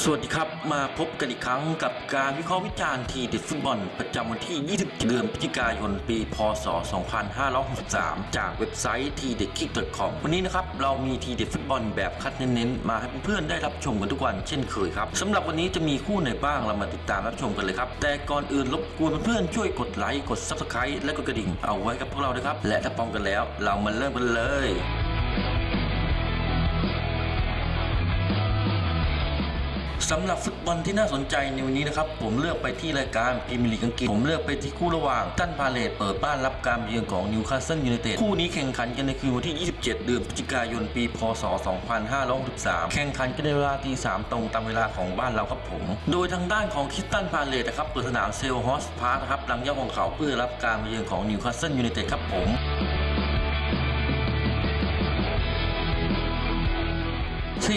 สวัสดีครับ มาพบกันอีกครั้งกับการวิเคราะห์วิจารณ์ทีเด็ดฟุตบอล ประจำวันที่20เดือนพฤศจิกายน ปี พศ 2563 จากเว็บไซต์ทีเด็ดคิก .com วันนี้นะครับ เรามีทีเด็ดฟุตบอลแบบคัดเน้นๆ มาให้เพื่อนๆได้รับชมกันทุกวันเช่นเคยครับสำหรับวันนี้จะมีคู่ไหนบ้างเรามาติดตามรับชมกันเลยครับ แต่ก่อนอื่นรบกวนเพื่อนๆช่วยกดไลค์กด Subscribe และกดกระดิ่งเอาไว้กับพวกเราด้วยครับและถ้าพร้อมกันแล้ว เรามาเริ่มกันเลย สำหรับฟุตบอลที่น่าสนใจในวันนี้นะครับ ผมเลือกไปที่รายการพรีเมียร์ลีกอังกฤษผมเลือกไปที่คู่ระหว่างตันพาเลตเปิดบ้านรับการเยือนของนิวคาสเซิลยูไนเต็ดคู่นี้แข่งขันกันในคืนวันที่ 27 เดือนพฤศจิกายนปี พศ 2563 แข่งขันกันในเวลาตี3ตรงตามเวลาของบ้านเราครับผม โดยทางด้านของคิสตันพาเลตนะครับเปิดสนามเซลฮอสพาร์คนะครับหลังย่าของเขาเพื่อรับการเยือนของนิวคาสเซิลยูไนเต็ดครับผม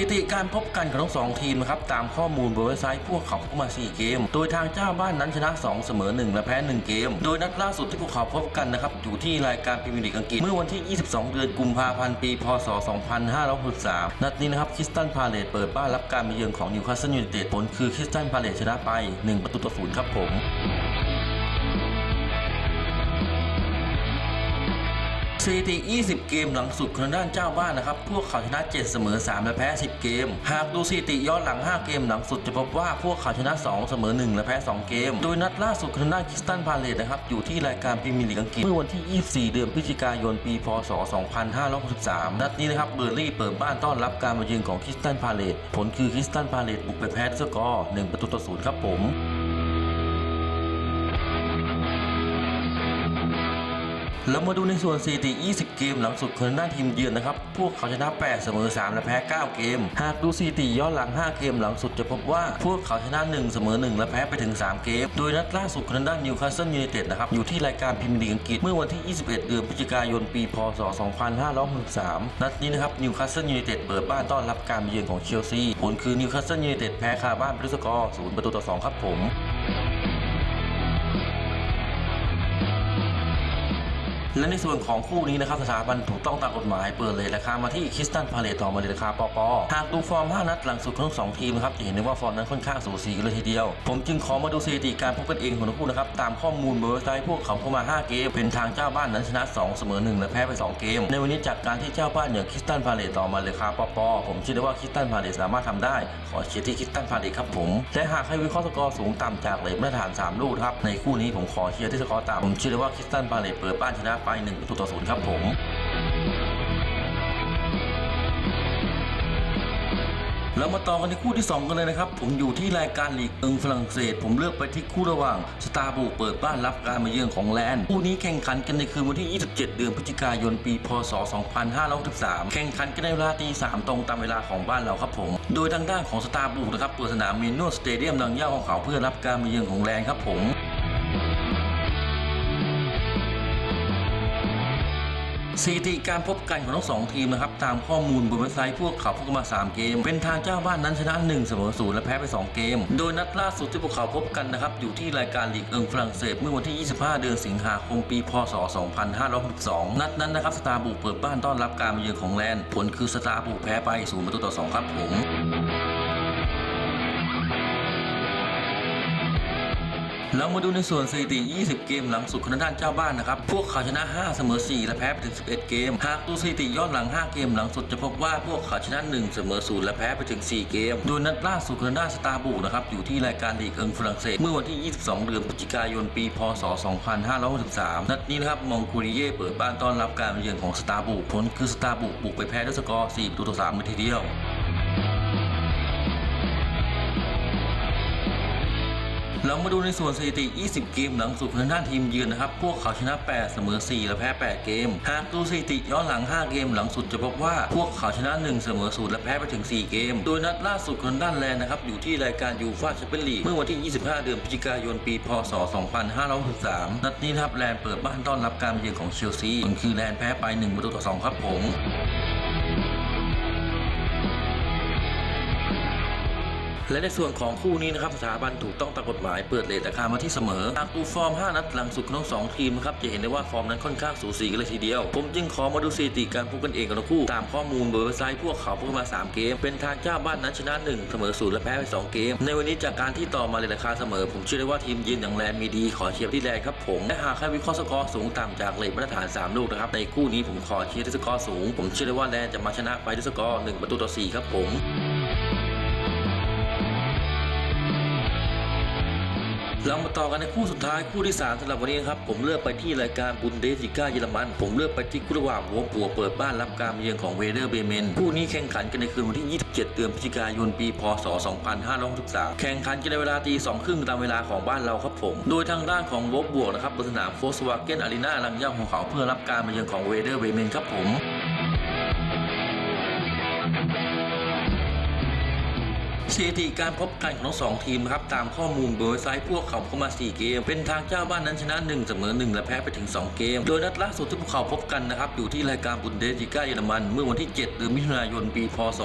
ถิติการพบกันของทั้งสองทีมนะครับตามข้อมูลบนเว็บไซต์พวกเขาพบมา 4 เกม โดยทางเจ้าบ้านนั้นชนะ 2 เสมอ 1 และแพ้ 1 เกม โดยนัดล่าสุดที่พวกเขาพบกันนะครับอยู่ที่รายการพรีเมียร์ลีกอังกฤษเมื่อวันที่ 22 เดือนกุมภาพันธ์ปี พศ 2563 นัดนี้นะครับคริสตันพาเลตเปิดบ้านรับการมาเยือนของนิวคาสเซิลยูไนเต็ดผลคือคริสตันพาเลตชนะไป 1 ประตูต่อศูนย์ครับผม สถิติ 20 เกมหลังสุดของด้านเจ้าบ้านนะครับ พวกเขาชนะ 7 เสมอ 3 และแพ้ 10 เกม หากดูสถิติย้อนหลัง 5 เกมหลังสุดจะพบว่าพวกเขาชนะ 2 เสมอ 1 และแพ้ 2 เกม โดยนัดล่าสุดของด้านคิสตันพาเลตนะครับ อยู่ที่รายการพรีเมียร์ลีกอังกฤษเมื่อวันที่ 24 เดือนพฤศจิกายน ปี พศ 2563 นัดนี้นะครับ เบอร์ลี่เปิดบ้านต้อนรับการมาเยือนของคิสตันพาเลต ผลคือคิสตันพาเลตบุกไปแพ้ด้วยสกอร์ 1 ประตูต่อศูนย์ครับผม เรามาดูในส่วนสถิติ 20 เกมหลังสุดของทางด้านทีมเยือนนะครับ พวกเขาชนะ 8 เสมอ 3 และแพ้ 9 เกม หากดูสถิติย้อนหลัง 5 เกมหลังสุดจะพบว่า พวกเขาชนะ 1 เสมอ 1 และแพ้ไปถึง 3 เกม โดยนัดล่าสุดของทางด้านนิวคาสเซิลยูไนเต็ดนะครับ อยู่ที่รายการพรีเมียร์ลีกอังกฤษเมื่อวันที่ 21 เดือนพฤศจิกายน ปี พศ 2563 นัดนี้นะครับ นิวคาสเซิลยูไนเต็ดเปิดบ้านต้อนรับการเยือนของเชลซี ผลคือนิวคาสเซิลยูไนเต็ดแพ้คาบ้านไปด้วยสกอร์0ประตูต่อ 2 ครับผม และในส่วนของคู่นี้นะครับสถาบันถูกต้องตามกฎหมายเปิดเลยราคามาที่คริสตันพาเลตต่อมาเลยราคาปอปอหากดูฟอร์ม 5 นัดหลังสุดของทั้งสองทีมนะครับจะเห็นได้ว่าฟอร์มนั้นค่อนข้างสูสีกันเลยทีเดียว ผมจึงขอมาดูสถิติการพบกันเองของทั้งคู่นะครับตามข้อมูลบนเว็บไซต์พวกเขาเข้ามา 5 เกม เป็นทางเจ้าบ้านนั้นชนะ 2 เสมอ 1 และแพ้ไป 2 เกม ในวันนี้จากการที่เจ้าบ้านอย่างคริสตันพาเลตต่อมาเลยราคาปอปอผมเชื่อได้ว่าคริสตันพาเลตสามารถทำได้ ขอเชียร์ที่คริสตันพาเลตครับผมและหากให้วิเคราะห์สกอร์สูงต่ำจากเลทมาตรฐาน 3 ลูกครับในคู่นี้ผมขอเชียร์ที่สกอร์ต่ำผมเชื่อได้ว่าคริสตันพาเลตเปิดบ้านชนะไป1ประตูต่อศูนย์ครับผมเรามาต่อกันในคู่ที่ 2 กันเลยนะครับ ผมอยู่ที่รายการลีกเอิงฝรั่งเศส ผมเลือกไปที่คู่ระหว่างสตาร์บูเปิดบ้านรับการมาเยือนของแลนด์คู่นี้แข่งขันกันในคืนวันที่ 27 เดือนพฤศจิกายนปี พศ 2563 แข่งขันกันในเวลาตี3ตรงตามเวลาของบ้านเราครับผม โดยทางด้านของสตาร์บูนะครับเปิดสนามมินโนสเตเดียมดังย่าของเขาเพื่อรับการมาเยือนของแลนด์ครับผม สถิติการพบกันของทั้งสองทีมนะครับตามข้อมูลบนเว็บไซต์พวกเขาพบกันมา 3 เกม เป็นทางเจ้าบ้านนั้นชนะ 1 เสมอ0และแพ้ไป 2 เกม โดยนัดล่าสุดที่พวกเขาพบกันนะครับอยู่ที่รายการลีกเอิงฝรั่งเศสเมื่อวันที่ 25 เดือนสิงหาคมปี พศ 2562 นัดนั้นนะครับสตาร์บุกเปิดบ้านต้อนรับการมาเยือนของแลนด์ผลคือสตาร์บุกแพ้ไป0ประตูต่อ 2 ครับผม เรามาดูในส่วนสถิติ 20 เกมหลังสุดของด้านเจ้าบ้านนะครับ พวกเขาชนะ 5 เสมอ 4 และแพ้ไปถึง 11 เกม หากดูสถิติย้อนหลัง 5 เกมหลังสุดจะพบว่าพวกเขาชนะ 1 เสมอ 0 และแพ้ไปถึง 4 เกม โดยนัดล่าสุดของด้านสตาร์บุกนะครับ อยู่ที่รายการลีกเอิงฝรั่งเศส เมื่อวันที่ 22 เดือนพฤศจิกายน ปี พศ 2563 นัดนี้นะครับ มองคูริเย่เปิดบ้านต้อนรับการเยือนของสตาร์บุกผลคือสตาร์บุกบุกไปแพ้ด้วยสกอร์ 4 ประตูต่อ 3 เลยทีเดียว เรามาดูในส่วนสถิติ 20 เกมหลังสุดของทางด้านทีมเยือนนะครับ พวกเขาชนะ 8 เสมอ 4 และแพ้ 8 เกม หากดูสถิติย้อนหลัง 5 เกมหลังสุดจะพบว่าพวกเขาชนะ 1 เสมอ 0 และแพ้ไปถึง 4 เกม โดยนัดล่าสุดของทางด้านแลนนะครับ อยู่ที่รายการยูฟ่าแชมเปี้ยนลีกเมื่อวันที่ 25 เดือนพฤศจิกายน ปี พศ 2563 นัดนี้นะครับแลนเปิดบ้านต้อนรับการเยือนของเชลซีผลคือแลนแพ้ไป 1 ประตูต่อ 2 ครับผม และในส่วนของคู่นี้นะครับสถาบันถูกต้องตามกฎหมายเปิดเลทราคามาที่เสมอหากดูฟอร์ม 5 นัดหลังสุดของทั้งสองทีมนะครับจะเห็นได้ว่าฟอร์มนั้นค่อนข้างสูสีกันเลยทีเดียว ผมจึงขอมาดูสถิติการพบกันเองกันทั้งคู่ ตามข้อมูลบนเว็บไซต์พวกเขาพบกันมา 3 เกม เป็นทางเจ้าบ้านนั้นชนะ 1 เสมอ0และแพ้ไป 2 เกม ในวันนี้จากการที่ต่อมาเลยราคาเสมอ ผมเชื่อได้ว่าทีมยืนอย่างแลนมีดี ขอเชียร์ที่แลนครับผมและหากใครวิเคราะห์สกอร์สูงต่ำจากเลทมาตรฐาน 3 ลูกนะครับในคู่นี้ผมขอเชียร์ที่สกอร์สูง ผมเชื่อได้ว่าแลนจะมาชนะไปด้วยสกอร์1ประตูต่อ4ครับผม เรามาต่อกันในคู่สุดท้ายคู่ที่ 3สำหรับวันนี้ครับผมเลือกไปที่รายการบุนเดสิก้าเยอรมัน ผมเลือกไปที่คู่ระหว่างวัวปัวเปิดบ้านรับการเยือนของเวเดอร์เบเมนคู่นี้แข่งขันกันในคืนวันที่ 27 เดือนพฤศจิกายนปี พศ 2563 แข่งขันกันในเวลาตีสองครึ่งตามเวลาของบ้านเราครับผม โดยทางด้านของวัวบวกนะครับบนสนามโฟสวาเกนอารีนาลังย่าของเขาเพื่อรับการมาเยือนของเวเดอร์เบเมนครับผม สถิติการพบกันของทั้งสองทีมครับตามข้อมูลบนเว็บไซต์พวกเขาเข้ามา 4 เกม เป็นทางเจ้าบ้านนั้นชนะ 1 เสมอ 1 และแพ้ไปถึง 2 เกม โดยนัดล่าสุดที่พวกเขาพบกันนะครับอยู่ที่รายการบุนเดสลิก้าเยอรมัน เมื่อวันที่ 7 เดือนมิถุนายน ปี พศ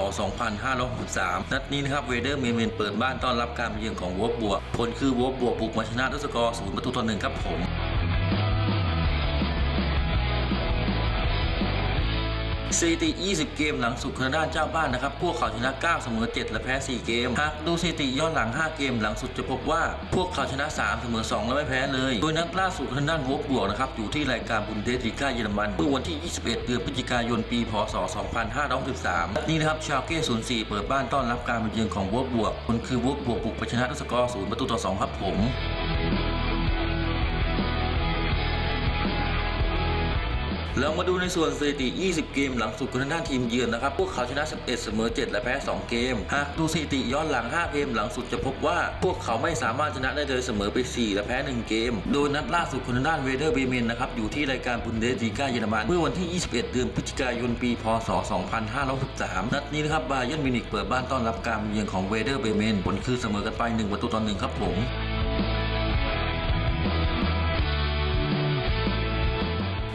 2563 นัดนี้นะครับเวเดอร์เมเมนเปิดบ้านต้อนรับการมาเยือนของวอบบวกผลคือวอบบวกบุกมาชนะด้วยสกอร์0ประตูต่อ1ครับผม สถิติ 20 เกมหลังสุดทางด้านเจ้าบ้านนะครับ พวกเขาชนะ 9 เสมอ 7 และแพ้ 4 เกม หากดูสถิติย้อนหลัง 5 เกมหลังสุดจะพบว่าพวกเขาชนะ 3 เสมอ 2 และไม่แพ้เลย โดยนัดล่าสุดทางด้านวบบวกนะครับ อยู่ที่รายการบุนเดสลิก้าเยอรมันเมื่อวันที่ 21 เดือนพฤศจิกายน ปี พศ 2563นัดนี้นะครับ ชาวเก้ 04 เปิดบ้านต้อนรับการมาเยือนของวบบวกคนคือวบบวกบุกไปชนะด้วยสกอร์ 0 ประตูต่อ 2 ครับผม เรามาดูในส่วนสถิติ 20 เกมหลังสุดของทางด้านทีมเยือนนะครับ พวกเขาชนะ 11 เสมอ 7 และแพ้ 2 เกม หากดูสถิติย้อนหลัง 5 เกมหลังสุดจะพบว่า พวกเขาไม่สามารถชนะได้เลยเสมอไป 4 และแพ้ 1 เกม โดยนัดล่าสุดของทางด้านเวเดอร์เบเมนนะครับ อยู่ที่รายการบุนเดสลีกาเยอรมัน เมื่อวันที่ 21 เดือนพฤศจิกายน ปี พศ 2563 นัดนี้นะครับ บาเยิร์นมิวนิกเปิดบ้านต้อนรับการเยือนของเวเดอร์เบเมน ผลคือเสมอกันไป 1 ประตูต่อ1ครับผม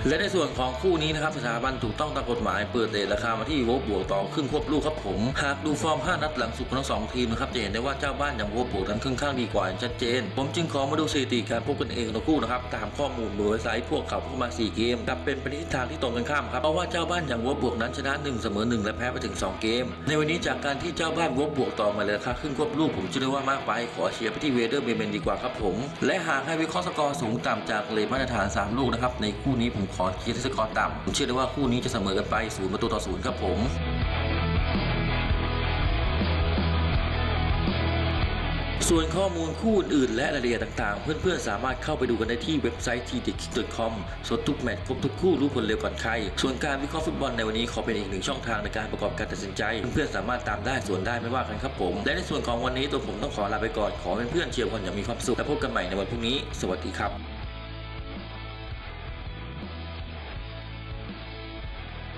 และในส่วนของคู่นี้นะครับสถาบันถูกต้องตามกฎหมายเปิดเลทราคามาที่โวบบวกต่อครึ่งควบลูกครับผม หากดูฟอร์ม 5 นัดหลังสุดของทั้งสองทีมนะครับจะเห็นได้ว่าเจ้าบ้านอย่างโวบบวกนั้นค่อนข้างดีกว่าอย่างชัดเจน ผมจึงขอมาดูสถิติการพบกันเองทั้งคู่นะครับตามข้อมูลบนเว็บไซต์พวกเขาเข้ามา 4 เกมกลับเป็นไปในทิศทางที่ตรงกันข้ามครับเพราะว่าเจ้าบ้านอย่างโวบบวกนั้นชนะ 1 เสมอ 1 และแพ้ไปถึง 2 เกม ในวันนี้จากการที่เจ้าบ้านโวบบวกต่อมาเลยราคาครึ่งควบลูกผมเชื่อว่ามากไปขอเชียร์ไปที่เวเดอร์เบเมนดีกว่าครับผม และหากให้วิเคราะห์สกอร์สูงต่ำจากเลมาตรฐาน 3 ลูกนะครับในคู่นี้ผมขอเชียร์ที่สกอร์ต่ำผมเชื่อได้ว่าคู่นี้จะเสมอกันไปศูนย์ประตูต่อศูนย์ครับผมส่วนข้อมูลคู่อื่นและรายละเอียดต่างๆ เพื่อนๆ สามารถเข้าไปดูกันได้ที่เว็บไซต์ t d k i c c o m สดทุกแมตช์ครบทุกคู่รู้ผลเร็วก่อนใคร ส่วนการวิเคราะห์ฟุตบอลในวันนี้ขอเป็นอีกหนึ่งช่องทางในการประกอบการตัดสินใจ เพื่อนๆ สามารถตามได้ส่วนได้ไม่ว่ากันครับผม และในส่วนของวันนี้ตัวผมต้องขอลาไปก่อน ขอเพื่อนๆเชียร์บอลอย่างมีความสุขและพบกันใหม่ในวันพรุ่งนี้ สวัสดีครับ